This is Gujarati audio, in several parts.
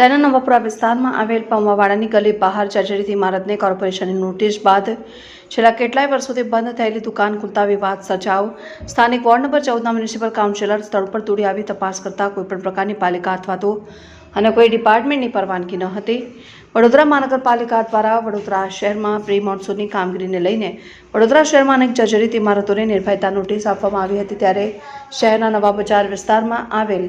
શહેરના નવાપુરા વિસ્તારમાં આવેલ પમ્વાવાડાની ગલી બહાર જર્જરિત ઇમારતને કોર્પોરેશનની નોટિસ બાદ છેલ્લા કેટલાય વર્ષોથી બંધ થયેલી દુકાન ખુલતા વિવાદ સર્જાવ. સ્થાનિક વોર્ડ નંબર ચૌદના મ્યુનિસિપલ કાઉન્સિલર સ્થળ પર તોડી આવી તપાસ કરતા કોઈપણ પ્રકારની પાલિકા અથવા તો અને કોઈ ડિપાર્ટમેન્ટની પરવાનગી ન હતી. વડોદરા મહાનગરપાલિકા દ્વારા વડોદરા શહેરમાં પ્રી મોન્સૂનની કામગીરીને લઈને વડોદરા શહેરમાં અનેક જર્જરિત ઇમારતોને નિર્ભયતા નોટિસ આપવામાં આવી હતી ત્યારે શહેરના નવા બજાર વિસ્તારમાં આવેલ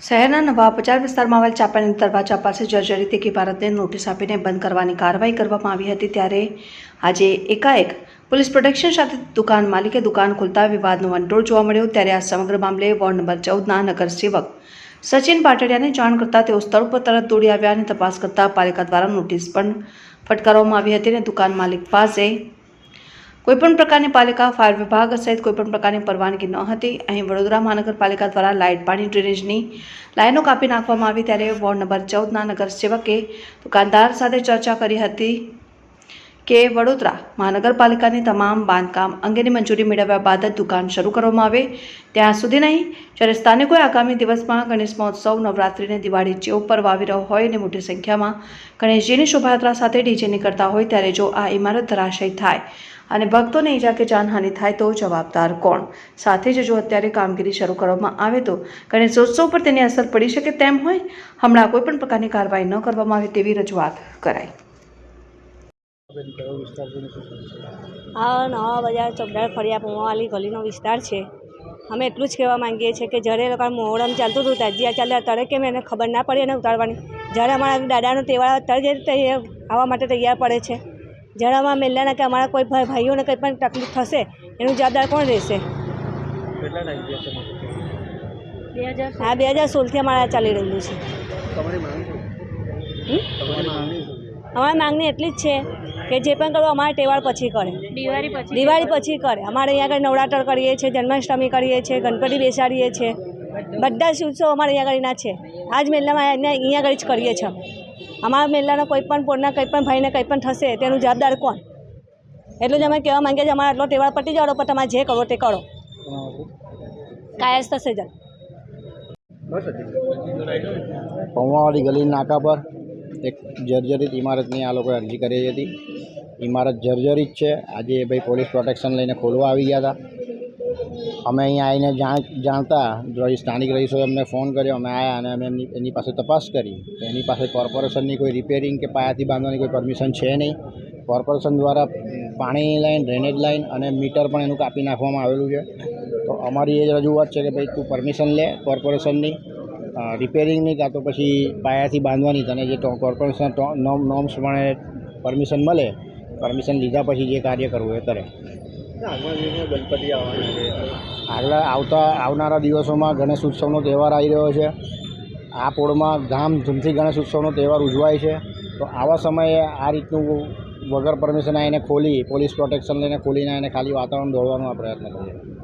શહેરના નવા બજાર વિસ્તારમાં આવેલ ચાપાની દરવાજા પાસે જર્જરિત ઇમારતને નોટિસ આપીને બંધ કરવાની કાર્યવાહી કરવામાં આવી હતી ત્યારે આજે એકાએક પોલીસ પ્રોટેક્શન સાથે દુકાન માલિકે દુકાન ખોલતા વિવાદનો વંટોળ જોવા મળ્યો ત્યારે આ સમગ્ર મામલે વોર્ડ નંબર ચૌદના નગરસેવક સચિન પાટડિયાને જાણ કરતા તેઓ સ્થળ પર તરત દોડી આવ્યા અને તપાસ કરતા પાલિકા દ્વારા નોટિસ પણ ફટકારવામાં આવી હતી અને દુકાન માલિક પાસે કોઈપણ પ્રકારની પાલિકા, ફાયર વિભાગ સહિત કોઈપણ પ્રકારની પરવાનગી ન હતી. અહીં વડોદરા મહાનગરપાલિકા દ્વારા લાઇટ પાણી ડ્રેનેજની લાઈનો કાપી નાખવામાં આવી. ત્યારે વોર્ડ નંબર ચૌદના નગરસેવકે દુકાનદાર સાથે ચર્ચા કરી હતી. કે વડોદરા મહાનગરપાલિકાની તમામ બાંધકામ અંગેની મંજૂરી મેળવ્યા બાદ જ દુકાન શરૂ કરવામાં આવે. ત્યાં સુધી નહીં, જ્યારે સ્થાનિકોએ આગામી દિવસમાં ગણેશ મહોત્સવ નવરાત્રિને દિવાળી જેવો પર્વ આવી રહ્યો હોય અને મોટી સંખ્યામાં ગણેશજીની શોભાયાત્રા સાથે ડીજે નીકળતા હોય ત્યારે જો આ ઇમારત ધરાશય થાય અને ભક્તોને ઈજા કે જાનહાનિ થાય તો જવાબદાર કોણ? સાથે જ જો અત્યારે કામગીરી શરૂ કરવામાં આવે તો ગણેશોત્સવ પર તેની અસર પડી શકે તેમ હોય, હમણાં કોઈપણ પ્રકારની કાર્યવાહી ન કરવામાં આવે તેવી રજૂઆત કરાઈ. આ નવા બજાર ચોકડાર ફળિયા પૌવાવાલી ગલીનો વિસ્તાર છે. અમે એટલું જ કહેવા માંગીએ છીએ કે જ્યારે લોકો મોહરમ ચાલતું હતું તાજિયા ચાલ્યા ત્યારે કેમ એને ખબર ના પડે એને ઉતારવાની. જ્યારે અમારા દાદાનો તહેવાર આવે ત્યારે તૈયાર આવવા માટે તૈયાર પડે છે. જ્યારે અમારા મેલ્લાના કે અમારા કોઈ ભાઈ ભાઈઓને કંઈ પણ તકલીફ થશે એનું જવાબદાર કોણ રહેશે? આ બે હજાર સોળથી અમારા ચાલી રહ્યું છે? અમારી માંગણી એટલી જ છે કે જે પણ કરવું અમારા તહેવાર પછી કરે. દિવાળી પછી દિવાળી પછી કરે. અમારે અહીંયા આગળ નવરાત્ર કરીએ છીએ જન્માષ્ટમી કરીએ છીએ ગણપતિ બેસાડીએ છીએ. બધા જ ઉત્સવ અમારે અહીંયા આગળના છે. આ જ મેલામાં અહીંયા અહીંયા આગળ જ કરીએ છીએ અમારા મેલાના કોઈ પણ પોરના કંઈ પણ ભાઈને કંઈ પણ થશે તેનું જવાબદાર કોણ? એટલું જ અમે કહેવા માંગીએ છીએ અમારા આટલો તહેવાર પતી જાવ પણ તમારે જે કરો તે કરો. કાયસ થશે જ પૌવાવાળી ગલી નાકા પર એક જર્જરિત ઇમારતની આ લોકોએ અરજી કરી હતી. ઇમારત જર્જરિત છે. આજે એ ભાઈ પોલીસ પ્રોટેક્શન લઈને ખોલવા આવી ગયા હતા. અમે અહીંયા આવીને જાણ, જાણતા સ્થાનિક રહીશોએ અમને ફોન કર્યો, અમે આવ્યા અને અમે એમની એની પાસે તપાસ કરી. એની પાસે કોર્પોરેશનની કોઈ રિપેરિંગ કે પાયાથી બાંધવાની કોઈ પરમિશન છે નહીં. કોર્પોરેશન દ્વારા પાણીની લાઈન, ડ્રેનેજ લાઈન અને મીટર પણ એનું કાપી નાખવામાં આવેલું છે. તો અમારી એ જ રજૂઆત છે કે ભાઈ તું પરમિશન લે કોર્પોરેશનની રિપેરિંગની કાં તો પછી પાયાથી બાંધવાની તને જે કોર્પોરેશન નોમ, નોમ્સ પ્રમાણે પરમિશન મળે પરમિશન લીધા પછી જે કાર્ય કરવું એ કરે. ગણપતિ આગળ આવતા આવનારા દિવસોમાં ગણેશ ઉત્સવનો તહેવાર આવી રહ્યો છે. આ પોળમાં ધામધૂમથી ગણેશ ઉત્સવનો તહેવાર ઉજવાય છે. તો આવા સમયે આ રીતનું વગર પરમિશન આવીને ખોલી પોલીસ પ્રોટેક્શન લઈને ખોલીને એને ખાલી વાતાવરણ દોડવાનો આ પ્રયત્ન કરીએ.